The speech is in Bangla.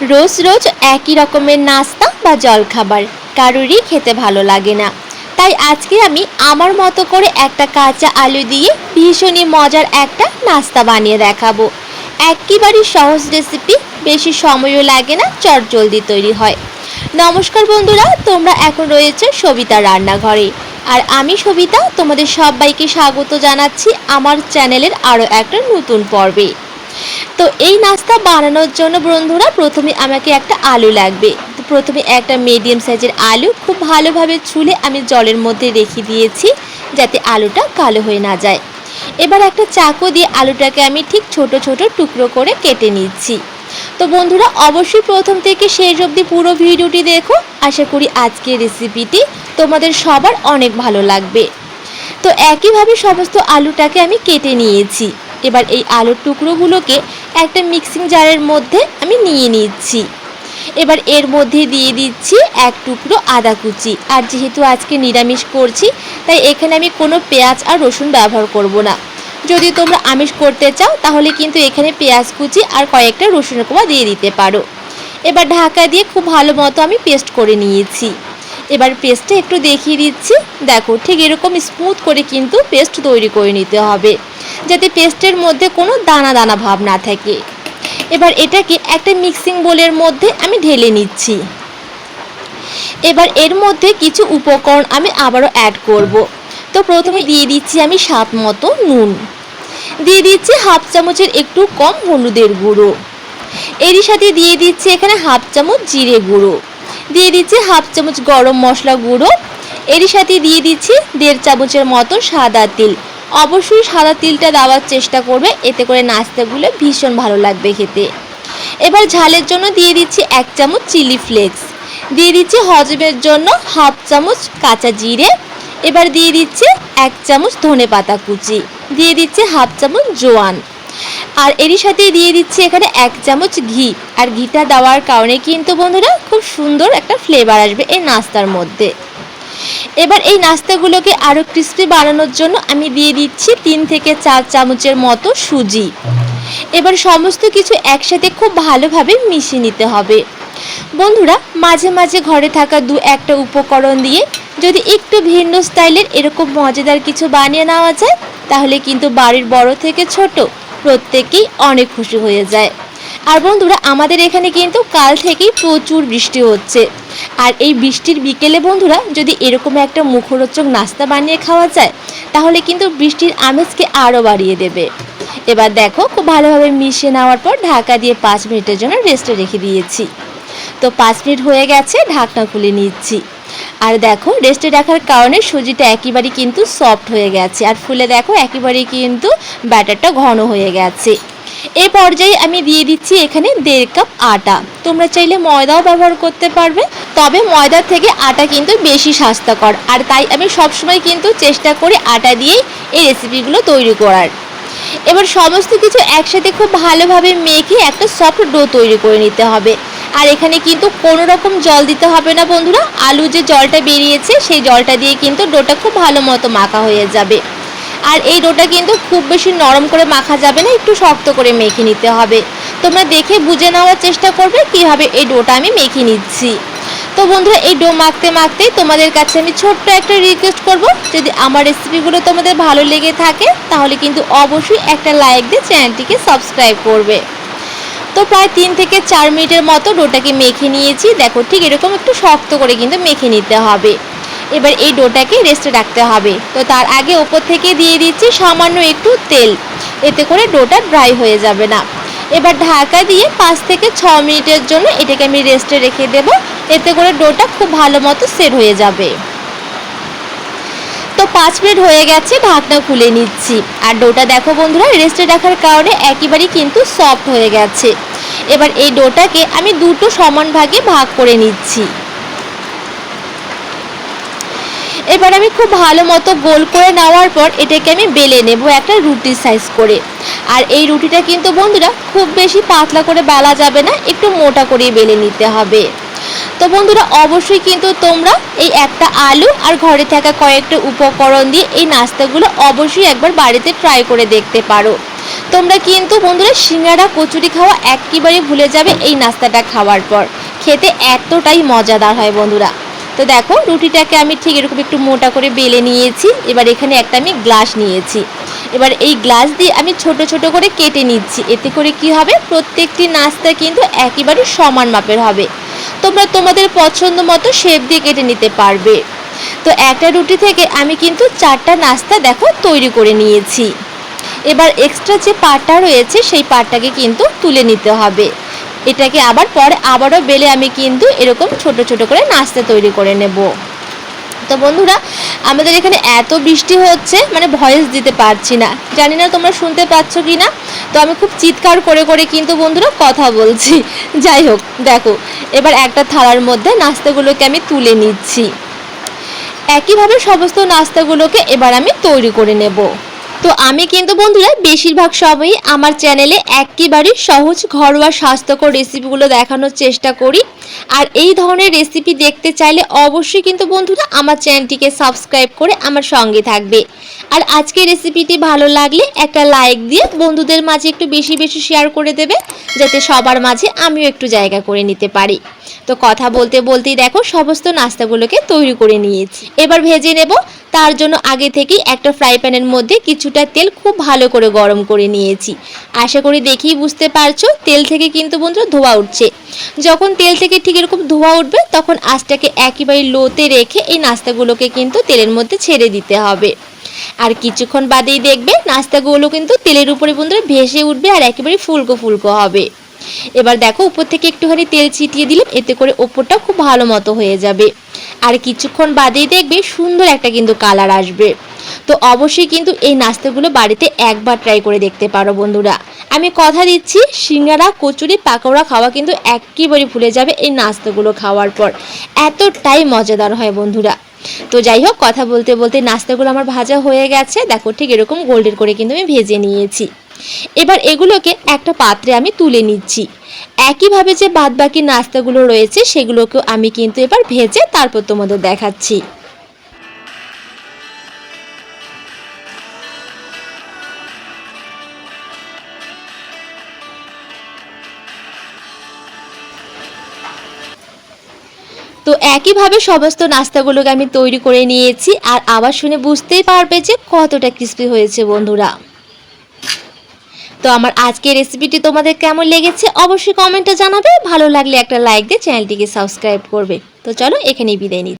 রোজ রোজ একই রকমের নাস্তা বা জলখাবার। কারোরই খেতে ভালো লাগে না। তাই আজকে আমি আমার মতো করে একটা কাঁচা আলু দিয়ে ভীষণই মজার একটা নাস্তা বানিয়ে দেখাবো। একেবারেই সহজ রেসিপি বেশি সময়ও লাগে না, চট জলদি তৈরি হয়। নমস্কার বন্ধুরা, তোমরা এখন রয়েছে সবিতা রান্নাঘরে। আর আমি সবিতা, তোমাদের সবাইকে স্বাগত জানাচ্ছি আমার চ্যানেলের আরও একটা নতুন পর্বে। তো এই নাস্তা বানানোর জন্য বন্ধুরা প্রথমে আমাকে একটা আলু লাগবে। তো প্রথমে একটা মিডিয়াম সাইজের আলু, খুব ভালোভাবে ছুলে আমি জলের মধ্যে রেখে দিয়েছি যাতে আলুটা কালো হয়ে না যায়। এবার একটা চাকু দিয়ে আলুটাকে আমি ঠিক ছোট ছোট টুকরো করে কেটে নিচ্ছি। তো বন্ধুরা অবশ্যই প্রথম থেকে শেষ অবধি পুরো ভিডিওটি দেখো। আশা করি আজকের রেসিপিটি তোমাদের সবার অনেক ভালো লাগবে। তো একইভাবে সমস্ত আলুটাকে আমি কেটে নিয়েছি। এবার এই আলুর টুকরোগুলোকে একটা মিক্সিং জারের মধ্যে আমি নিয়ে নিচ্ছি। এবার এর মধ্যে দিয়ে দিচ্ছি এক টুকরো আদা কুচি। আর যেহেতু আজকে নিরামিষ করছি, তাই এখানে আমি কোনো পেঁয়াজ আর রসুন ব্যবহার করব না। যদি তোমরা আমিষ করতে চাও, তাহলে কিন্তু এখানে পেঁয়াজ কুচি আর কয়েকটা রসুন কোয়া দিয়ে দিতে পারো। এবার ঢাকা দিয়ে খুব ভালো মতো আমি পেস্ট করে নিয়েছি। এবার পেস্টটা একটু দেখিয়ে দিচ্ছি। দেখো, ঠিক এরকম স্মুথ করে কিন্তু পেস্ট তৈরি করে নিতে হবে। যাতে পেস্টের মধ্যে কোনো দানা দানা ভাব না থাকে। এবার এটাকে একটা মিক্সিং বোলের মধ্যে আমি ঢেলে নিচ্ছি। এবার এর মধ্যে কিছু উপকরণ আমি আবারও অ্যাড করব। তো প্রথমে দিয়ে দিচ্ছি আমি স্বাদ মতো নুন। দিয়ে দিচ্ছি হাফ চামচের একটু কম হলুদের গুঁড়ো। এরই সাথে দিয়ে দিচ্ছি এখানে হাফ চামচ জিরে গুঁড়ো। দিয়ে দিচ্ছি হাফ চামচ গরম মশলা গুঁড়ো। এরই সাথে দিয়ে দিচ্ছি দেড় চামচের মতো সাদা তিল। অবশ্যই সাদা তিলটা দেওয়ার চেষ্টা করবে, এতে করে নাস্তাগুলো ভীষণ ভালো লাগবে খেতে। এবার ঝালের জন্য দিয়ে দিচ্ছি এক চামচ চিলি ফ্লেক্স। দিয়ে দিচ্ছি হজমের জন্য হাফ চামচ কাঁচা জিরে। এবার দিয়ে দিচ্ছি এক চামচ ধনে পাতা কুচি। দিয়ে দিচ্ছি হাফ চামচ জোয়ান। আর এরই সাথে দিয়ে দিচ্ছি এখানে এক চামচ ঘি। আর ঘিটা দেওয়ার কারণে কিন্তু বন্ধুরা খুব সুন্দর একটা ফ্লেভার আসবে এই নাস্তার মধ্যে। এবার এই নাস্তাগুলোকে আরও ক্রিস্পি বানানোর জন্য আমি দিয়ে দিচ্ছি তিন থেকে চার চামচের মতো সুজি। এবার সমস্ত কিছু একসাথে খুব ভালোভাবে মিশিয়ে নিতে হবে। বন্ধুরা, মাঝে মাঝে ঘরে থাকা দু একটা উপকরণ দিয়ে যদি একটু ভিন্ন স্টাইলের এরকম মজাদার কিছু বানিয়ে নেওয়া যায়, তাহলে কিন্তু বাড়ির বড় থেকে ছোট প্রত্যেকেই অনেক খুশি হয়ে যায়। আর বন্ধুরা, আমাদের এখানে কিন্তু কাল থেকেই প্রচুর বৃষ্টি হচ্ছে। আর এই বৃষ্টির বিকেলে বন্ধুরা, যদি এরকম একটা মুখরোচক নাস্তা বানিয়ে খাওয়া যায়, তাহলে কিন্তু বৃষ্টির আমেজকে আরও বাড়িয়ে দেবে। এবার দেখো, খুব ভালোভাবে মিশিয়ে নেওয়ার পর ঢাকা দিয়ে পাঁচ মিনিটের জন্য রেস্টে রেখে দিয়েছি। তো পাঁচ মিনিট হয়ে গেছে, ঢাকনা খুলে নিচ্ছি। আর দেখো, রেস্টে রাখার কারণে সুজিটা একেবারেই কিন্তু সফট হয়ে গেছে। আর ফুলে দেখো, একেবারেই কিন্তু ব্যাটারটা ঘন হয়ে গেছে। এই পর্যায়ে আমি দিয়ে দিচ্ছি এখানে দেড় কাপ আটা। তোমরা চাইলে ময়দাও ব্যবহার করতে পারবে, তবে ময়দার থেকে আটা কিন্তু বেশি স্বাস্থ্যকর। আর তাই আমি সবসময় কিন্তু চেষ্টা করি আটা দিয়েই এই রেসিপিগুলো তৈরি করার। এবার সমস্ত কিছু একসাথে খুব ভালোভাবে মেখে একটা সফট ডো তৈরি করে নিতে হবে। আর এখানে কিন্তু কোনো রকম জল দিতে হবে না বন্ধুরা। আলু যে জলটা বেরিয়েছে, সেই জলটা দিয়ে কিন্তু ডোটা খুব ভালো মতো মাখা হয়ে যাবে। আর এই ডোটা কিন্তু খুব বেশি নরম করে মাখা যাবে না, একটু শক্ত করে মেখে নিতে হবে। তোমরা দেখে বুঝে নেওয়ার চেষ্টা করবে কীভাবে এই ডোটা আমি মেখে নিচ্ছি। তো বন্ধুরা, এই ডো মাখতে মাখতেই তোমাদের কাছে আমি ছোট্ট একটা রিকোয়েস্ট করব। যদি আমার রেসিপিগুলো তোমাদের ভালো লেগে থাকে, তাহলে কিন্তু অবশ্যই একটা লাইক দিয়ে চ্যানেলটিকে সাবস্ক্রাইব করবে। তো প্রায় তিন থেকে চার মিনিটের মতো ডোটাকে মেখে নিয়েছি। দেখো, ঠিক এরকম একটু শক্ত করে কিন্তু মেখে নিতে হবে। এবার এই ডোটাকে রেস্টে রাখতে হবে। তো তার আগে ওপর থেকে দিয়ে দিচ্ছি সামান্য একটু তেল। এতে করে ডোটা ড্রাই হয়ে যাবে না। এবার ঢাকা দিয়ে পাঁচ থেকে ছ মিনিটের জন্য এটাকে আমি রেস্টে রেখে দেব। এতে করে ডোটা খুব ভালো মতো সেট হয়ে যাবে। তো পাঁচ মিনিট হয়ে গেছে, ঢাকনা খুলে নিচ্ছি। আর ডোটা দেখো বন্ধুরা, রেস্টে রাখার কারণে একেবারেই কিন্তু সফট হয়ে গেছে। এবার এই ডোটাকে আমি দুটো সমান ভাগে ভাগ করে নিচ্ছি। এবার আমি খুব ভালো মতো গোল করে নেওয়ার পর এটাকে আমি বেলে নেব একটা রুটির সাইজ করে। আর এই রুটিটা কিন্তু বন্ধুরা খুব বেশি পাতলা করে বেলা যাবে না, একটু মোটা করে বেলে নিতে হবে। তো বন্ধুরা, অবশ্যই কিন্তু তোমরা এই একটা আলু আর ঘরে থাকা কয়েকটা উপকরণ দিয়ে এই নাস্তাগুলো অবশ্যই একবার বাড়িতে ট্রাই করে দেখতে পারো। তোমরা কিন্তু বন্ধুরা সিঙ্গারা কচুরি খাওয়া একেবারে ভুলে যাবে এই নাস্তাটা খাওয়ার পর। খেতে এতটাই মজাদার হয় বন্ধুরা। তো দেখো, রুটিটাকে আমি ঠিক এরকম একটু মোটা করে বেলে নিয়েছি। এবার এখানে একটা আমি গ্লাস নিয়েছি। এবার এই গ্লাস দিয়ে আমি ছোট ছোট করে কেটে নিচ্ছি। এতে করে কি হবে? প্রত্যেকটি নাস্তা কিন্তু একেবারে সমান মাপের হবে। তোমরা তোমাদের পছন্দ মতো শেপ দিয়ে কেটে নিতে পারবে। তো একটা রুটি থেকে আমি কিন্তু চারটা নাস্তা দেখো তৈরি করে নিয়েছি। এবার এক্সট্রা যে পাটটা রয়েছে, সেই পাটটাকে কিন্তু তুলে নিতে হবে। এটাকে আবার পরে আবারও বেলে আমি কিন্তু এরকম ছোট ছোট করে নাস্তা তৈরি করে নেব। তো বন্ধুরা, আমাদের এখানে এত বৃষ্টি হচ্ছে মানে ভয়েস দিতে পারছি না। জানি না তোমরা শুনতে পাচ্ছ কি না তো আমি খুব চিৎকার করে করে কিন্তু বন্ধুরা কথা বলছি। যাই হোক, দেখো, এবার একটা থালার মধ্যে নাস্তাগুলোকে আমি তুলে নিচ্ছি। একইভাবে সমস্ত নাস্তাগুলোকে এবার আমি তৈরি করে নেব। তো আমি কিন্তু বন্ধুরা, বেশিরভাগ সময়ই আমার চ্যানেলে একেবারে সহজ ঘরোয়া স্বাস্থ্যকর রেসিপিগুলো দেখানোর চেষ্টা করি। আর এই ধরনের রেসিপি দেখতে চাইলে অবশ্যই কিন্তু বন্ধুরা আমার চ্যানেলটিকে সাবস্ক্রাইব করে আমার সঙ্গে থাকবে। আর আজকে রেসিপিটি ভালো লাগলে একটা লাইক দিয়ে বন্ধুদের মাঝে একটু বেশি বেশি শেয়ার করে দেবে, যাতে সবার মাঝে আমিও একটু জায়গা করে নিতে পারি। তো কথা বলতে বলতেই দেখো, সমস্ত নাস্তাগুলোকে তৈরি করে নিয়েছি। এবার ভেজে নেব তার জন্য আগে থেকেই একটা ফ্রাই প্যানের মধ্যে কিছুটা তেল খুব ভালো করে গরম করে নিয়েছি। আশা করি দেখেই বুঝতে পারছ, তেল থেকে কিন্তু বন্ধুরা ধোয়া উঠছে। যখন তেল থেকে ঠিক এরকম ধোয়া উঠবে, তখন আঁচটাকে একেবারে লোতে রেখে এই নাস্তাগুলোকে কিন্তু তেলের মধ্যে ছেড়ে দিতে হবে। আর কিছুক্ষণ বাদেই দেখবে, নাস্তাগুলো কিন্তু তেলের উপরে বন্ধুরা ভেসে উঠবে আর একেবারে ফুলকো ফুলকো হবে। এবার দেখো, উপর থেকে একটুখানি তেল ছিটিয়ে দিলে এতে করে ওপরটা খুব ভালো মতো হয়ে যাবে। আর কিছুক্ষণ বাদেই দেখবে সুন্দর একটা কিন্তু কালার আসবে। তো অবশ্যই কিন্তু এই নাস্তাগুলো বাড়িতে একবার ট্রাই করে দেখতে পারো বন্ধুরা। আমি কথা দিচ্ছি, সিঙ্গারা, কচুরি, পাকোড়া খাওয়া কিন্তু একেবারে ভুলে যাবে এই নাস্তাগুলো খাওয়ার পর। এতটাই মজাদার হয় বন্ধুরা। তো যাই হোক, কথা বলতে বলতে নাস্তাগুলো আমার ভাজা হয়ে গেছে। দেখো ঠিক এরকম গোল্ডেন করে কিন্তু আমি ভেজে নিয়েছি। এবার এগুলোকে একটা পাত্রে আমি তুলে নিচ্ছি। একইভাবে যে বাদবাকি নাস্তাগুলো রয়েছে, সেগুলোকেও আমি কিন্তু এবার ভেজে তারপর তোমাদের দেখাচ্ছি। তো একইভাবে সমস্ত নাস্তাগুলোকে আমি তৈরি করে নিয়েছি আর আবার শুনে বুঝতেই পারবে যে কতটা ক্রিস্পি হয়েছে বন্ধুরা। তো আমার আজকের রেসিপিটি তোমাদের কেমন লেগেছে অবশ্যই কমেন্টে জানাবে, ভালো লাগলে একটা লাইক দিয়ে চ্যানেলটিকে সাবস্ক্রাইব করবে। তো চলো এখানেই বিদায় নিচ্ছি।